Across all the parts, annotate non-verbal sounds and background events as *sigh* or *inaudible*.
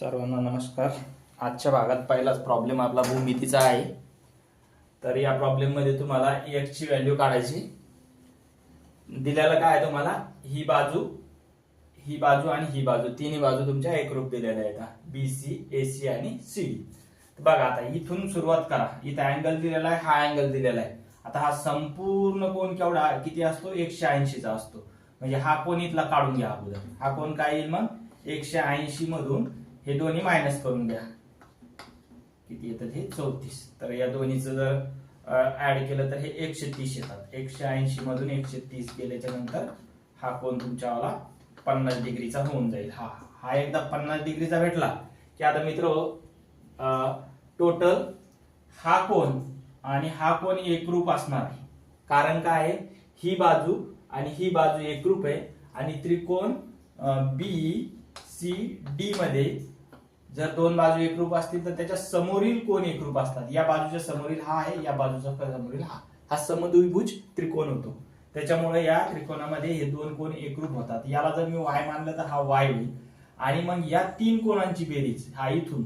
सर्वांना नमस्कार. आजच्या भागात पहिलाच प्रॉब्लेम आपला भूमितीचा आहे. तर या प्रॉब्लेममध्ये तुम्हाला एक्सची ची व्हॅल्यू काढायची. दिलेलं काय आहे तुम्हाला? ही बाजू ही बाजू आणि ही बाजू. तिन्ही बाजू तुमच्या एकरूप दिलेल्या आहेत. बी सी ए सी आणि सी डी बघा आता इथून सुरुवात करा. इथं अँगल दिलेला आहे हा अँगल दिलेला आहे. आता हा संपूर्ण कोण केवढा किती असतो? एकशे ऐंशीचा असतो. म्हणजे हा कोण इथला काढून घ्या अगोदर. हा कोण काय येईल मग? एकशे ऐंशी मधून हे दोन्ही मायनस करून घ्या किती येतात हे? चौतीस. तर या दोन्हीचं जर ऍड केलं तर हे एकशे तीस येतात. एकशे ऐंशी मधून एकशे तीस गेल्याच्यानंतर हा कोण तुमच्यावाला पन्नास डिग्रीचा होऊन जाईल. हा हा एकदा पन्नास डिग्रीचा भेटला की आता मित्र टोटल हा कोण आणि हा कोण एकरूप असणार आहे. कारण काय आहे? ही बाजू आणि ही बाजू एकरूप आहे आणि त्रिकोण बी सी डी मध्ये जर दोन बाजू एकरूप असतील तर त्याच्या समोरील कोण एकरूप असतात. या बाजूच्या समोरील हा आहे या बाजूचा समोरील हा. हा समद्विभुज त्रिकोण होतो. त्याच्यामुळे या त्रिकोणामध्ये हे दोन कोण एकरूप होतात. याला जर मी वाय मानलं तर हा वाय होईल. आणि मग या तीन कोणांची बेरीज? हा इथून.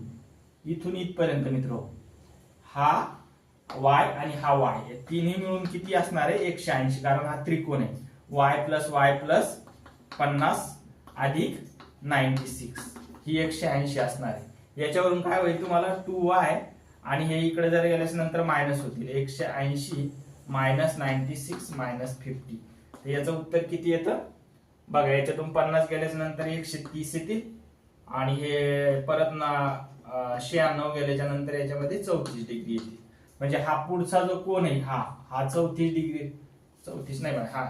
इथून इथपर्यंत मित्र. हा वाय आणि हा वाय. तिन्ही मिळून किती असणार आहे? एकशे ऐंशी. कारण हा त्रिकोण आहे. वाय प्लस वाय प्लस पन्नास अधिक नाईन्टी सिक्स. ही एकशे ऐंशी असणार आहे. याच्यावरून काय होईल तुम्हाला? टू वाय आणि हे इकडे जर गेल्यास नंतर मायनस होतील. एकशे ऐंशी minus ninety six minus fifty तर याचं उत्तर किती येतं? बघा याच्यातून पन्नास गेल्याच्यानंतर एकशे तीस येतील. आणि हे परत ना शहाण्णव गेल्याच्यानंतर याच्यामध्ये चौतीस डिग्री येतील. म्हणजे हा पुढचा जो कोण आहे हा हा चौतीस डिग्री चौतीस नाही हा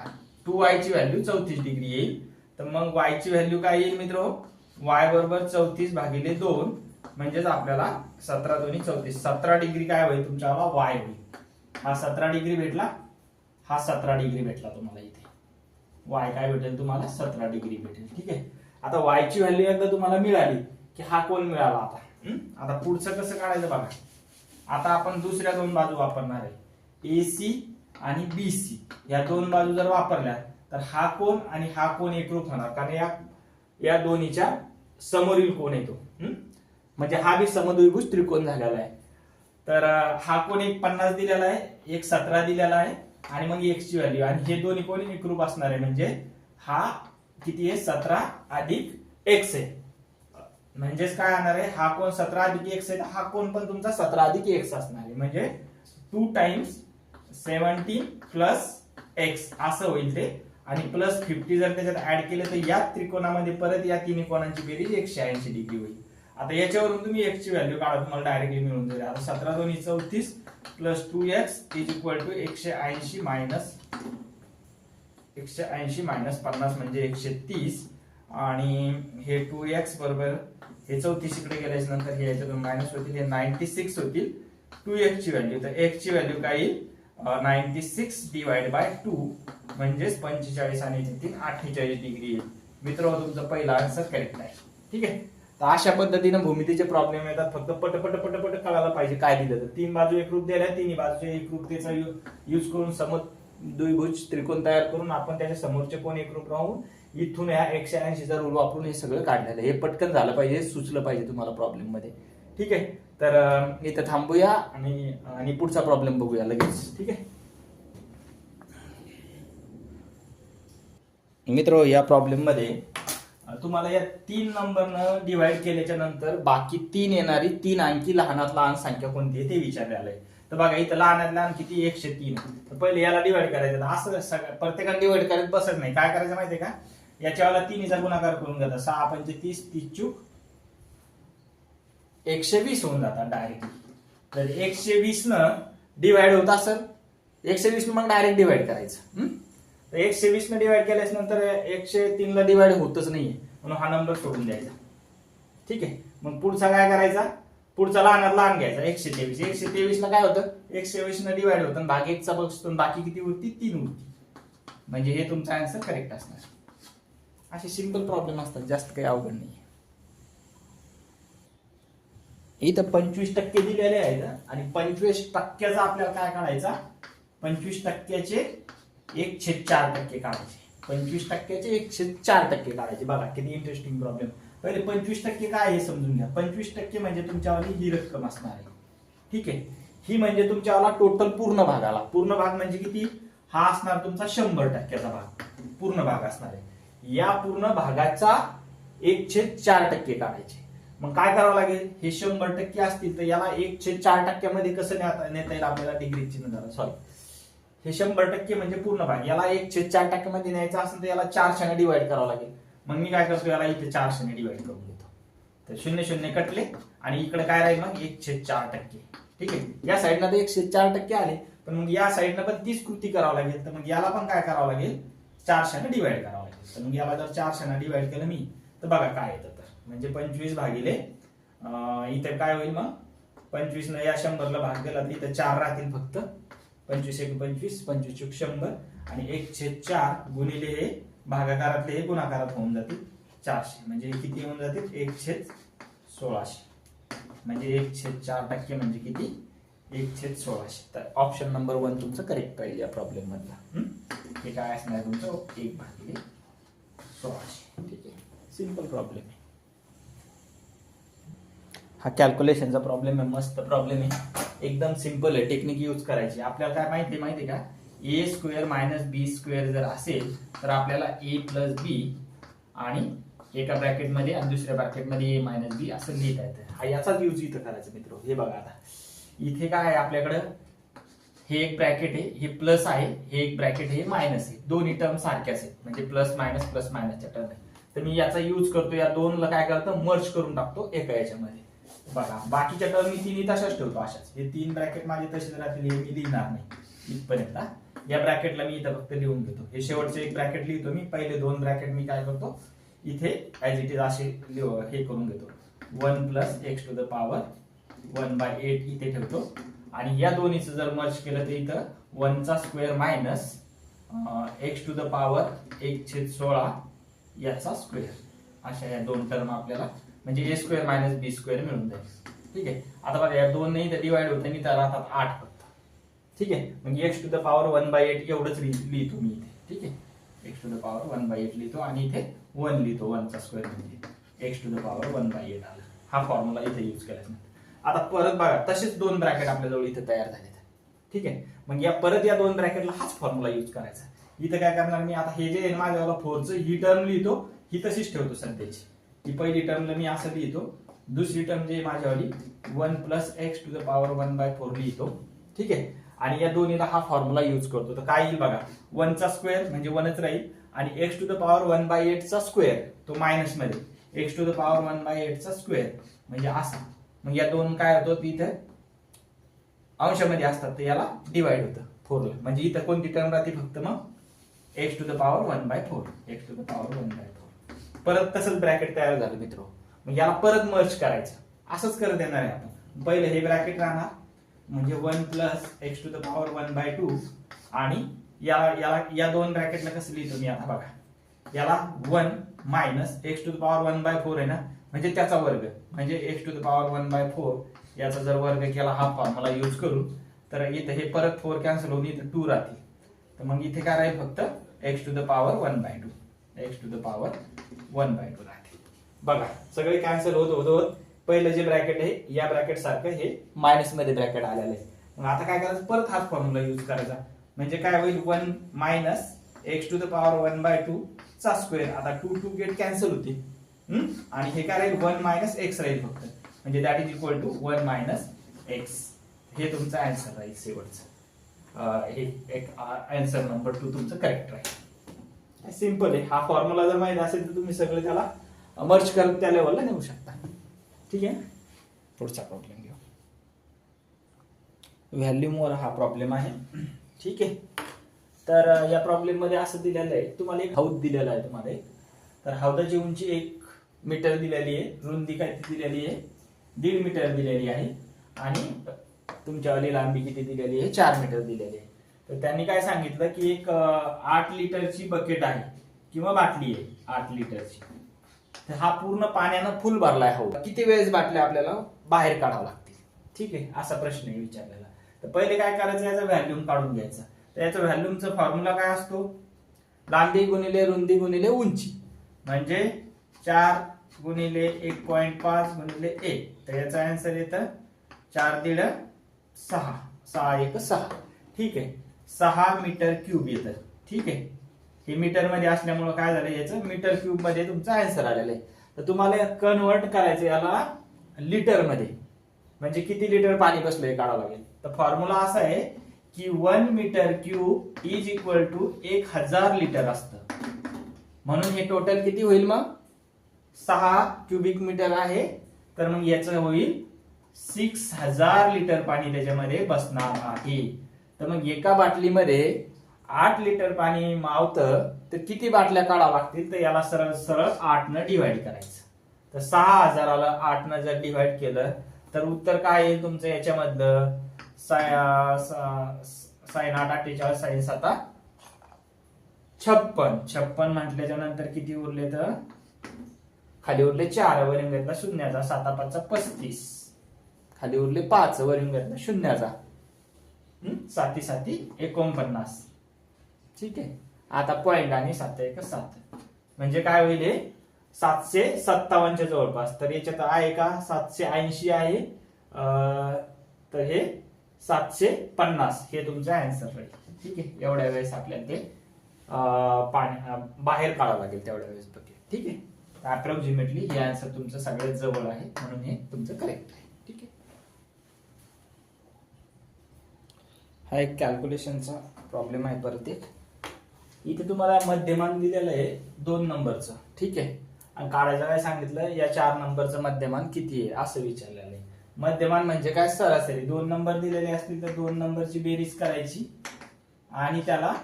टू वाय ची व्हॅल्यू चौतीस डिग्री येईल. तर मग वाय ची व्हॅल्यू काय येईल मित्र हो? वाय बरोबर चौतीस भागिले दोन म्हणजेच आपल्याला सतरा दोन्ही चौतीस. सतरा डिग्री काय होईल तुमच्याला वाय होईल. हा सतरा डिग्री भेटला? हा सतरा डिग्री भेटला तुम्हाला इथे. वाय काय भेटेल तुम्हाला? सतरा डिग्री भेटेल. ठीक आहे? आता वायची व्हॅल्यू एकदा तुम्हाला मिळाली की हा कोण मिळाला आता? आता पुढचं कसं काढायचं बघा. आता आपण दुसऱ्या दोन बाजू वापरणार आहे. ए सी आणि बी सी या दोन बाजू जर वापरल्या तर हा कोण आणि हा कोण एकरूप होणार? कारण या या दोन्हीच्या समोरील कोण येतो म्हणजे हा बी समद्विभुज त्रिकोण झालेला आहे. तर हा कोण एक पन्नास दिलेला आहे एक सतरा दिलेला आहे आणि मग एक्स व्हॅल्यू आणि हे दोन्ही कोण एकरूप असणार आहे? म्हणजे हा किती आहे? सतरा अधिक एक्स आहे. म्हणजेच काय येणार आहे? हा कोण सतरा अधिक एक्स आहे हा कोण पण तुमचा सतरा अधिक एक्स असणार आहे. म्हणजे two times seventeen plus X असं होईल ते. आणि प्लस फिफ्टी जर त्याच्यात ऍड केले तर या त्रिकोणामध्ये परत या तिन्ही कोणांची बेरीज एकशे ऐंशी डिग्री होईल. आता याच्यावरून तुम्ही एक्स ची व्हॅल्यू काढा तुम्हाला डायरेक्टली मिळून जाईल. आता सतरा दोन्ही चौतीस plus two X is equal to एकशे ऐंशी मायनस एकशे ऐंशी मायनस पन्नास म्हणजे एकशे तीस. आणि हे टू एक्स बरोबर हे चौतीस इकडे गेल्याच्यानंतर हे याच्यातून मायनस होतील हे नाईन्टी सिक्स होतील. टू एक्स ची व्हॅल्यू तर एक्स ची व्हॅल्यू काय येईल? Ninety six divide by two म्हणजेच पंचेचाळीस आणि तीन अठ्ठेचाळीस डिग्री येईल. मित्र तुमचा पहिला आन्सर करेक्ट आहे. ठीक आहे? तर अशा पद्धतीनं भूमितीचे प्रॉब्लेम येतात. फक्त पटपट पटपट कळायला पाहिजे काय दिलं तर. तीन बाजू एकरूप दिल्या तिन्ही बाजूच्या एकरूपतेचा यूज करून सम द्विभुज त्रिकोण तयार करून आपण त्याच्या समोरचे कोण एकरूप राहून इथून ह्या एकशे ऐंशीचा रूल वापरून हे सगळं काढलेलं आहे. हे पटकन झालं पाहिजे सुचलं पाहिजे तुम्हाला प्रॉब्लेममध्ये ठीक आहे. तर इथं थांबूया आणि आणि पुढचा प्रॉब्लेम बघूया लगेच. ठीक आहे? मित्र या प्रॉब्लेममध्ये तुम्हाला या तीन नंबरनं डिवाइड केल्याच्यानंतर बाकी तीन येणारी तीन अंकी लहानात लहान संख्या कोणती आहे ते विचारले आहे. तर बघा इथं लहानात लहान किती एकशे तीन. तर पहिले याला डिवाइड करायचं असं सगळं प्रत्येकाला डिवाइड करत बसत नाही. काय करायचं माहितीये का? याच्यावाला तीन गुणाकार करून घेतात. सहा पंचे तीस तीस चूक एकशे वीस होऊन जातात डायरेक्ट तर एकशे वीस न डिवाइड होत असेल एकशे वीस मग डायरेक्ट डिवाइड करायचं. तर एकशे वीस न डिवाइड केल्यास नंतर एकशे तीन ला डिवाइड होतच नाहीये. म्हणून हा नंबर सोडून द्यायचा. ठीक आहे? मग पुढचा काय करायचा? पुढचा लहानात लहान घ्यायचा. एकशे तेवीस. एकशे तेवीस ला काय होतं? एकशे वीस न डिवाइड होतं. आणि भाग एकचा बघतो बाकी किती उरती? तीन उरती. म्हणजे हे तुमचा आन्सर करेक्ट असणार. असे सिंपल प्रॉब्लेम असतात. जास्त काही अवघड नाही इथं पंचवीस टक्के दिलेले आहेत आणि पंचवीस टक्क्याचा आपल्याला काय काढायचा? पंचवीस टक्क्याचे एकशे चार टक्के काढायचे. पंचवीस टक्क्याचे एकशे चार टक्के काढायचे. बघा किती इंटरेस्टिंग प्रॉब्लेम पहिले पंचवीस टक्के काय आहे हे समजून घ्या. पंचवीस टक्के म्हणजे तुमच्यावाली ही रक्कम असणार आहे. ठीक आहे? ही म्हणजे तुमच्यावाला टोटल पूर्ण भाग आला पूर्ण भाग म्हणजे किती? हा असणार तुमचा शंभर टक्क्याचा भाग. पूर्ण भाग असणार आहे. या पूर्ण भागाचा एक छेद चार टक्के काढायचे. मग काय करावं लागेल? हे शंभर टक्के असतील तर याला एक छेद चार टक्क्यामध्ये कसं नेता नेता येईल आपल्याला डिग्री चिन्ह झालं सॉरी हे शंभर टक्के म्हणजे पूर्ण भाग. याला एक छेद चार टक्क्यामध्ये न्यायचं असेल तर याला चारशेने डिवाइड करावं लागेल. मग मी काय करतो? याला इथे चारशेने डिवाइड करून घेतो. तर शून्य शून्य कटले आणि इकडे काय राहील मग? एक छेद चार टक्के. ठीक आहे? या साईडनं तर एकशे चार टक्के आले. पण मग या साईडनं पण तीच कृती करावं लागेल. तर मग याला पण काय करावं लागेल? चारशेने डिवाइड करावं लागेल. तर मग याला जर चारशेने डिवाइड केलं मी तर बघा काय येतं तर. म्हणजे पंचवीस भागिले इथं काय होईल मग? पंचवीस न या शंभरला भाग दिला तर इथं चार राहतील फक्त. पंचवीस एक पंचवीस पंचवीस चुक शंभर आणि एक छेद चार गुणिले हे भागाकारातले हे गुणाकारात होऊन जातील चारशे. म्हणजे किती होऊन जातील? एक छेद सोळाशे. म्हणजे एक छेद चार टक्के म्हणजे किती? एक छेद सोळाशे. तर ऑप्शन नंबर वन तुमचं करेक्ट राहील या प्रॉब्लेम मधला. हे काय असणार तुमचं? एक भागिले सोळाशे. ठीक आहे? सिंपल प्रॉब्लेम आहे. हा कॅल्क्युलेशनचा प्रॉब्लेम आहे मस्त प्रॉब्लेम आहे. एकदम सिंपल आहे टेक्निक यूज करायची. आपल्याला काय माहिती आहे माहिती आहे का? A square minus B square जर असेल तर आपल्याला ए प्लस बी आणि एका ब्रॅकेटमध्ये आणि दुसऱ्या ब्रॅकेटमध्ये ए मायनस बी असं लिहिता येतं. हा याचाच यूज इथं करायचा मित्र. हे बघा आता. इथे काय आहे आपल्याकडं? हे एक ब्रॅकेट आहे हे प्लस आहे हे एक ब्रॅकेट हे मायनस आहे. दोन्ही टर्म सारख्याच आहेत. म्हणजे प्लस मायनस प्लस मायनसच्या टर्म आहे तर मी याचा यूज करतो या दोनला काय करतो मर्ज करून टाकतो एका याच्यामध्ये. बघा बाकीच्या टर्म मी तिन्ही तशाच ठेवतो अशाच. हे तीन ब्रॅकेट माझे तसेच राहतील हे मी लिहिणार नाही इथपर्यंत या ब्रॅकेटला मी इथं फक्त लिहून घेतो. हे शेवटचे एक ब्रॅकेट लिहितो मी पहिले दोन ब्रॅकेट मी काय करतो इथे ॲज इट इज असे हे करून घेतो. One plus X to the power one by eight इथे ठेवतो. आणि या दोन्हीचं जर मर्ज केलं तर इथं वनचा square minus X to the power एक छेद सोळा याचा स्क्वेअर अशा या दोन टर्म आपल्याला म्हणजे A square minus B square मिळून जाईल. ठीक आहे? आता बघा या दोन नाही तर डिवाइड होते मी तर राहतात आठ फक्त. ठीक आहे? मग X to the power one by eight एवढंच लिहितो मी इथे. ठीक आहे? X to the power one by eight लिहितो आणि इथे वन लिहितो वनचा स्क्वेअर म्हणजे. X to the power one by eight आला. हा फॉर्म्युला इथे यूज करायचा आता परत बघा तसेच दोन ब्रॅकेट आपल्याजवळ इथे तयार झालेत. ठीक आहे? मग या परत या दोन ब्रॅकेटला हाच फॉर्म्युला यूज करायचा. इथं काय करणार मी? आता हे जे आहे ना माझ्यावाला फोरचं ही टर्म लिहितो ही तशीच ठेवतो सध्याची. ही पहिली टर्मला मी असं लिहितो. दुसरी टर्म जे माझ्यावाली one plus x to the power one by four लिहितो. ठीक आहे? आणि या दोन्हीला हा फॉर्म्युला यूज करतो. तर काय येईल बघा? वनचा स्क्वेअर म्हणजे वनच राहील आणि x to the power one by एटचा square तो मायनसमध्ये. X to the power one by एटचा square म्हणजे असा. मग या दोन काय होतो? इथं अंशामध्ये असतात. तर याला डिवाइड होतं. फोरला म्हणजे इथं कोणती टर्म राहते? फक्त मग x to the power one by four x to the power one by four परत तसंच ब्रॅकेट तयार झालं मित्र. मग याला परत मर्ज करायचं. असंच करत येणार आहे आपण. पहिले हे ब्रॅकेट राहणार. म्हणजे one plus x to the power one by two आणि या याला या दोन ब्रॅकेटला कसं लिहितो मी आता बघा. याला one minus x to the power one by four आहे ना? म्हणजे त्याचा वर्ग. म्हणजे x to the power one by four याचा जर वर्ग केला हा फॉर्म्युला यूज करू तर इथं हे परत फोर कॅन्सल होऊन इथं टू राहतील. तर मग इथे काय राहील फक्त x to the power one by two x to the power one by two राहते. बघा सगळे कॅन्सल होत होत होत पहिलं जे ब्रॅकेट आहे या ब्रॅकेट सारखं हे मायनसमध्ये ब्रॅकेट आलेलं आहे. मग आता काय करायचं? परत हाच फॉर्म्युला यूज करायचा. म्हणजे काय होईल? One minus x to the power one by two चा स्क्वेअर आता टू टू गेट कॅन्सल होते. आणि हे काय राहील? वन मायनस एक्स राहील फक्त. म्हणजे that is equal to one minus x हे तुमचं अँसर राहील शेवटचं. हे एक अँसर नंबर टू तुमचं करेक्ट राहील. सिंपल आहे. हा फॉर्म्युला जर माहिती असेल तर तुम्ही सगळे त्याला मर्च करत त्या लेवलला नेऊ शकता. ठीक आहे? पुढचा प्रॉब्लेम घेऊ. व्हॅल्यूमवर हा प्रॉब्लेम आहे. ठीक आहे? तर या प्रॉब्लेममध्ये असं दिलेलं आहे. तुम्हाला एक हौद दिलेला आहे तुम्हाला एक. तर हौदाची उंची एक मीटर दिलेली आहे. रुंदी काय ती दिलेली आहे? दीड मीटर दिलेली आहे. आणि तुमच्यावाली लांबी किती दिलेली आहे? चार मीटर दिलेली आहे. तर त्यांनी काय सांगितलं की एक आठ लिटरची बकेट आहे किंवा बाटली आहे आठ लिटरची. तर हा पूर्ण पाण्यानं फुल भरलाय हौद किती वेळेस बाटल्या आपल्याला बाहेर काढावं लागतील? ठीक आहे असा प्रश्न आहे विचारलेला. तर पहिले काय करायचं? याचा व्हॅल्यूम काढून घ्यायचा. तर याचा व्हॅल्यूमचा फॉर्म्युला काय असतो? लांबी गुणिले रुंदी गुणिले उंची. म्हणजे चार गुणिले एक पॉईंट पाच गुणिले एक. तर याचा आन्सर येतं चार दीड सहा. सहा एक सहा. ठीक आहे. सहा मीटर क्यूब येतं. ठीक आहे. हे मीटरमध्ये असल्यामुळं काय झालं याचं? मीटर क्यूबमध्ये तुमचा आन्सर आलेला आहे. तर तुम्हाला कन्वर्ट करायचं याला लिटरमध्ये. म्हणजे किती लिटर पाणी बसलं हे काढावं लागेल. तर फॉर्म्युला असा आहे की one metre cube is equal to एक हजार लिटर असतं. म्हणून हे टोटल किती होईल मग? सहा क्युबिक मीटर आहे. तर मग याचं होईल सिक्स हजार लिटर पाणी त्याच्यामध्ये बसणार आहे. तर मग एका बाटलीमध्ये आठ लिटर पाणी मावतं तर किती बाटल्या काढावं लागतील? तर याला सरळ सरळ आठ न डिवाइड करायचं. तर सहा हजाराला आठ न जर डिवाइड केलं तर उत्तर काय येईल तुमचं याच्यामधलं? साईन आठ अठ्ठेचाळीस साईन साता छप्पन. छप्पन म्हटल्याच्या नंतर किती उरले तर? खाली उरले चार. वरिंग घेतला शून्याचा साता पाचचा पस्तीस. खाली उरले पाच वरून घेतला शून्याचा साती साती एकोणपन्नास. ठीक आहे. आता पॉइंट आणि सात एक सात. म्हणजे काय होईल हे? सातशे सत्तावन्नच्या जवळपास. तर याच्यात आहे का? सातशे ऐंशी आहे. तर हे सातशे पन्नास. हे तुमचं अँसर राहील. ठीक आहे. एवढ्या वेळेस आपल्याला ते पाणी बाहेर काढावं लागेल तेवढ्या वेळेस. ठीक आहे. अप्रॉक्सिमेटली हे आन्सर तुमचं सगळ्यात जवळ आहे. म्हणून हे तुमचं करेक्ट आहे ठीक आहे हा एक कॅल्क्युलेशनचा प्रॉब्लेम आहे परत एक. इथे तुम्हाला मध्यमान दिलेलं आहे दोन नंबरचं. ठीक आहे? आणि काढायचं काय सांगितलं? या चार नंबरचं मध्यमान किती आहे? असं विचारलेलं आहे. मध्यमान म्हणजे काय? सरासरी. दोन नंबर दिलेले असतील तर दोन नंबरची बेरीज करायची. आणि त्याला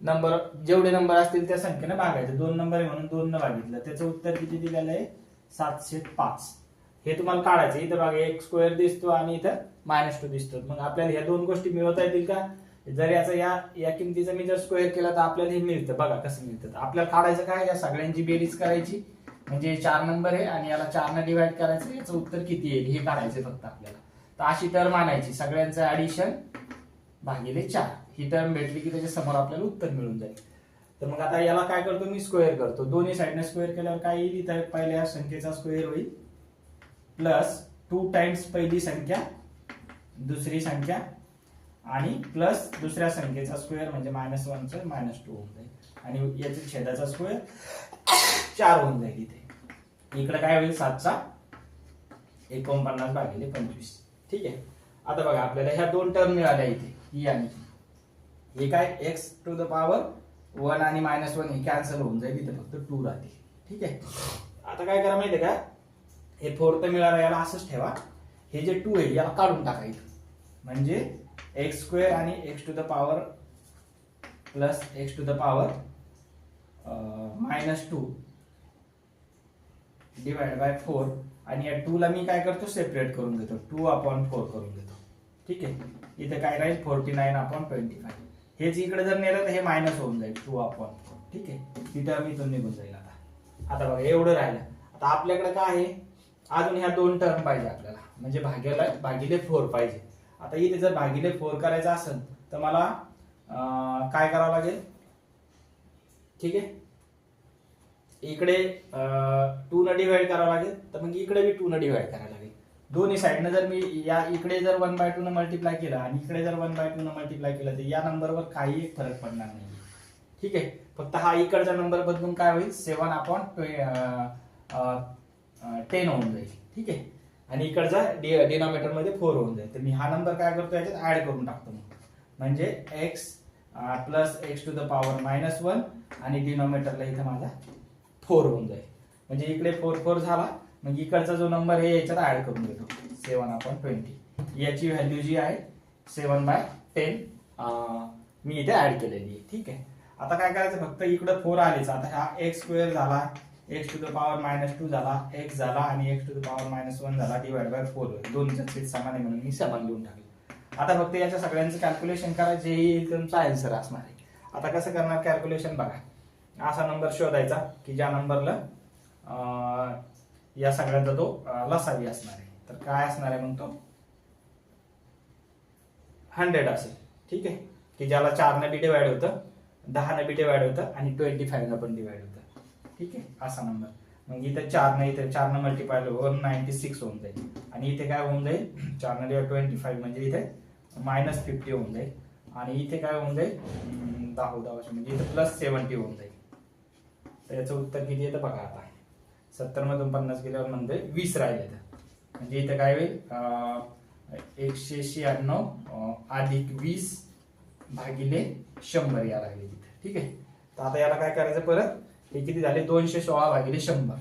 नंबर जेवढे नंबर असतील त्या संख्येने भागायचं. दोन नंबर आहे म्हणून दोन न भागितलं. त्याचं उत्तर किती दिलेलं आहे? सातशे पाच. हे तुम्हाला काढायचं. इथं बघा एक स्क्वेअर दिसतो आणि इथं मायनस टू दिसतो. मग आपल्याला ह्या दोन गोष्टी मिळवता येतील का? जर याचा या या किमतीचा मी जर स्क्वेअर केला तर आपल्याला हे मिळतं. बघा कसं मिळतं. तर आपल्याला काढायचं काय? या सगळ्यांची बेरीज करायची. म्हणजे चार नंबर आहे आणि याला चारनं डिवाइड करायचं. याचं उत्तर किती येईल हे काढायचं फक्त आपल्याला. तर अशी टर्म आणायची. सगळ्यांचं ऍडिशन भागिले चार. ही टर्म भेटली की त्याच्यासमोर आपल्याला उत्तर मिळून जाईल. तर मग आता याला काय करतो? मी स्क्वेअर करतो. दोन्ही साईडने स्क्वेअर केल्यावर काय येईल? इथं पहिल्या संख्येचा स्क्वेअर होईल. प्लस टू टाइम्स पहिली संख्या दुसरी संख्या आणि प्लस दुसऱ्या संख्येचा स्क्वेअर म्हणजे मायनस वनचं मायनस टू होऊन जाईल. आणि याच्या छेदाचा स्क्वेअर चार होऊन जाईल इथे. इकडे काय होईल? सातचा एकोणपन्नास भागिले पंचवीस. ठीक आहे? आता बघा आपल्याला ह्या दोन टर्म मिळाल्या इथे ही आणि हे. काय? X to the power one आणि मायनस वन हे कॅन्सल होऊन जाईल. इथे फक्त टू राहते ठीक आहे? आता काय करा माहितीये का? हे फोर्थ मिळालं याला असंच ठेवा. हे जे टू आहे याला काढून टाकायचं म्हणजे एक्स स्क्वेअर आणि x to the power plus x to the power minus two divide by four आणि या टूला मी काय करतो? सेपरेट करून घेतो. टू अपॉन फोर करून घेतो. ठीक आहे? इथे काय राहील? Forty nine upon twenty five हेच इकडे जर नेलं तर हे मायनस होऊन जाईल टू अपॉन फोर ठीक आहे? तिथं मी तो निघून जाईल आता. आता बघा एवढं राहिलं. आता आपल्याकडे काय आहे? अजून ह्या दोन टर्म पाहिजे आपल्याला. म्हणजे भाग्याला भागिले फोर पाहिजे. आता इथे जर भागिले फोर करायचं असेल तर मला काय करावं लागेल? ठीक आहे? इकडे टू न डिवाइड करावं लागेल तर मग इकडे मी टू न डिवाइड करायला लागेल. दोन्ही साईडनं जर मी या इकडे जर वन बाय टू न मल्टिप्लाय केला आणि इकडे जर वन बाय टू न मल्टिप्लाय केलं तर या नंबरवर काही एक फरक पडणार नाही ठीक आहे? फक्त हा इकडचा नंबर बदलून काय होईल? सेवन अपॉन टेन होऊन जाईल. ठीक आहे? आणि इकडचा डिनॉमिनेटरमध्ये फोर होऊन जाईल. तर मी हा नंबर काय करतो? याच्यात ऍड करून टाकतो मग. म्हणजे x plus x to the power minus one आणि डिनॉमिनेटरला इथं माझा फोर होऊन जाईल. म्हणजे इकडे फोर फोर झाला. मग इकडचा जो नंबर आहे याच्यात ऍड करून घेतो. सेवन अपॉन ट्वेंटी याची व्हॅल्यू जी आहे सेवन बाय टेन मी इथे ऍड केलेली आहे. ठीक आहे? आता काय करायचं? फक्त इकडं फोर आलेच. आता हा एक्स स्क्वेअर झाला. X to the power minus two झाला एक्स झाला आणि x to the power minus one झाला डिवाइड बाय फोर दोन छेद समान आहे म्हणून मी समान लिहून टाकले. आता फक्त याच्या सगळ्यांचं कॅल्क्युलेशन करायचे हे तुमचा आन्सर असणार आहे. आता कसं करणार कॅल्क्युलेशन बघा. असा नंबर शोधायचा की ज्या नंबरला या सगळ्यांचा तो लसावी असणार आहे. तर काय असणार आहे मग तो हंड्रेड असेल. ठीक आहे? की ज्याला चारनं बी डिवाइड होतं दहानं बी डिवाइड होतं आणि ट्वेंटी फाईव्हनं पण डिवाइड होतं. ठीक आहे? असा नंबर मग इथे चार नाही इथे चार न मल्टिपाय वन नाईन्टी सिक्स होऊन जाईल. आणि इथे काय होऊन जाईल? *clears throat* चार न ट्वेंटी फाईव्ह म्हणजे इथे मायनस फिफ्टी होऊन जाईल. आणि इथे काय होऊन जाईल? दहा दहा म्हणजे इथे प्लस सेवन्टी होऊन जाईल. तर याचं उत्तर किती येतं बघा आता. सत्तर मधून पन्नास गेल्यावर म्हणजे वीस राहिले तर म्हणजे इथं काय होईल? एकशे शहाण्णव अधिक वीस भागिले शंभर या लागले तिथे. ठीक आहे? तर आता याला काय करायचं परत? हे किती झाले? दोनशे सोळा भागिले शंभर.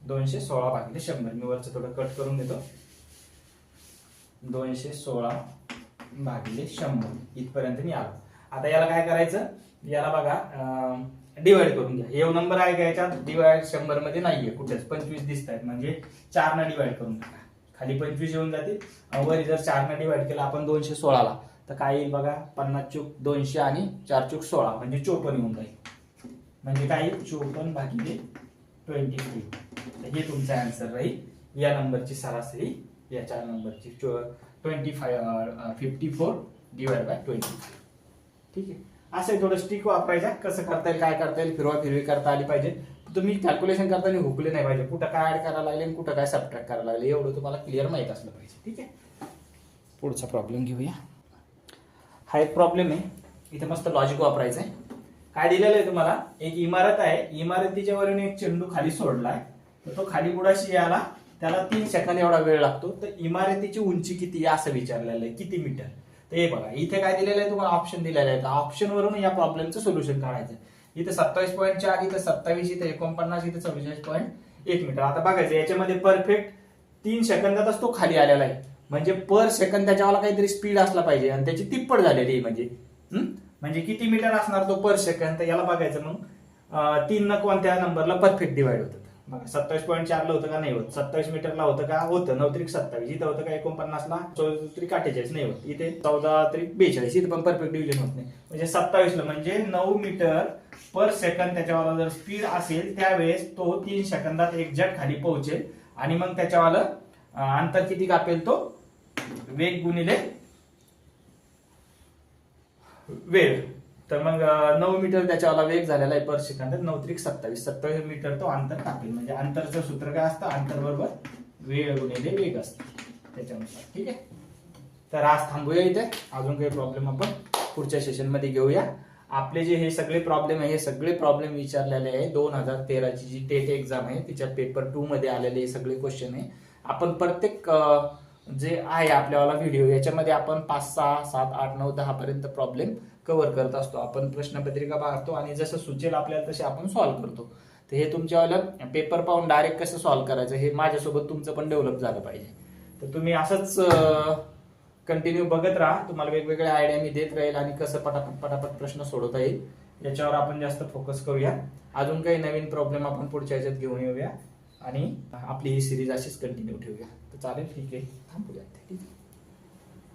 दोनशे सोळा भागिले शंभर. मी वरचं थोडं कट करून देतो. दोनशे सोळा भागिले शंभर. इथपर्यंत मी आलो. आता याला काय करायचं? याला बघा डिवाइड करून घ्या. हे नंबर आहे का याच्यात? डिवाइड शंभरमध्ये नाहीये कुठेच. पंचवीस दिसत आहेत म्हणजे चार न डिवाइड करून टाका. खाली पंचवीस येऊन जातील. वर जर चार न डिवाइड केला आपण दोनशे सोळाला. तर काय येईल बघा? पन्नास चूक दोनशे आणि चार चूक सोळा. म्हणजे चोपन्न येऊन जाईल. म्हणजे काय चोपन्न भागिले ट्वेंटी थ्री तर हे तुमचा आन्सर राहील. या नंबरची सरासरी या चार नंबरची twenty five fifty four divide by twenty ठीक आहे? असं आहे थोडं स्टिक वापरायचा. कसं करता येईल काय करता येईल फिरवा फिरवी करता आली पाहिजे. तुम्ही कॅल्क्युलेशन करताना हुकले नाही पाहिजे. कुठं काय ऍड करायला लागले आणि कुठं काय सबट्रॅक्ट करायला लागले एवढं तुम्हाला क्लिअर माहीत असलं पाहिजे. ठीक आहे? पुढचा प्रॉब्लेम घेऊया. हा एक प्रॉब्लेम आहे. इथे मस्त लॉजिक वापरायचं आहे काय दिलेलं आहे तुम्हाला? एक इमारत आहे. इमारतीच्या वरून एक चेंडू खाली सोडलाय. तर तो खाली बुडाशी यायला त्याला तीन सेकंद एवढा वेळ लागतो. तर इमारतीची उंची किती आहे असं विचारलेलं आहे. किती मीटर? तर हे बघा इथे काय दिलेलं आहे तुम्हाला? ऑप्शन दिलेलं आहे. तर ऑप्शनवरून या प्रॉब्लेमचं सोल्युशन काढायचं इथे सत्तावीस पॉईंट चार इथे सत्तावीस इथे एकोणपन्नास इथे चव्वेचाळीस पॉईंट एक मीटर. आता बघायचं याच्यामध्ये परफेक्ट तीन सेकंदातच तो खाली आलेला आहे. म्हणजे पर सेकंद त्याच्यावाला काहीतरी स्पीड असला पाहिजे आणि त्याची तिप्पट झालेली आहे म्हणजे. म्हणजे किती मीटर असणार तो पर सेकंद तर याला बघायचं मग. तीन न कोणत्या नंबरला परफेक्ट डिवाइड होतं. बघा सत्तावीस पॉईंट चारला होतं का नाही होत? सत्तावीस मीटरला होतं का? होतं. नऊ त्रिक सत्तावीस. इथं होतं का एकोणपन्नासला? चौदा त्रिक अठ्ठेचाळीस नाही होत. इथे चौदा त्रिक बेचाळीस. इथं पण परफेक्ट डिव्हिजन होत नाही. म्हणजे सत्तावीसला म्हणजे नऊ मीटर पर सेकंद त्याच्यावाला जर स्पीड असेल त्यावेळेस तो तीन सेकंदात एक्झॅक्ट खाली पोहोचेल. आणि मग त्याच्यावाला अंतर किती कापेल तो? वेग गुणिले वेळ तर मग नऊ मीटर त्याच्यावाला वेग झालेला आहे पर सेकंद नऊ त्रिक सत्तावीस. सत्तावीस मीटर तो अंतर टाकेल म्हणजे अंतरचं सूत्र काय असतं? अंतर बरोबर वेळ गुणिले वेग असतं. त्याच्यानुसार. ठीक आहे? तर आज थांबूया इथे. अजून काही प्रॉब्लेम आपण पुढच्या सेशनमध्ये घेऊया. आपले जे हे सगळे प्रॉब्लेम आहे हे सगळे प्रॉब्लेम विचारलेले आहे. दोन हजार तेराची जी टेट एक्झाम आहे तिच्या पेपर टू मध्ये आलेले हे सगळे क्वेश्चन आहे. आपण प्रत्येक जे आहे आपल्यावाला व्हिडिओ याच्यामध्ये आपण पाच सहा सात आठ नऊ दहा पर्यंत प्रॉब्लेम कव्हर करत असतो. आपण प्रश्नपत्रिका पाहतो आणि जसं सुचेल आपल्याला तसे आपण सॉल्व्ह करतो. तर हे तुमच्यावालं पेपर पाहून डायरेक्ट कसं सॉल्व्ह करायचं हे माझ्यासोबत तुमचं पण डेव्हलप झालं पाहिजे. तर तुम्ही असंच कंटिन्यू बघत राहा. तुम्हाला वेगवेगळ्या आयडिया मी देत राहील आणि कसं पटापट पटापट प्रश्न सोडवता येईल. याच्यावर आपण जास्त फोकस करूया. अजून काही नवीन प्रॉब्लेम आपण पुढच्या ह्याच्यात घेऊन येऊया. आणि आपली ही सिरीज अशीच कंटिन्यू ठेवूया. तर चालेल ठीक आहे. थांबूया. ठीक आहे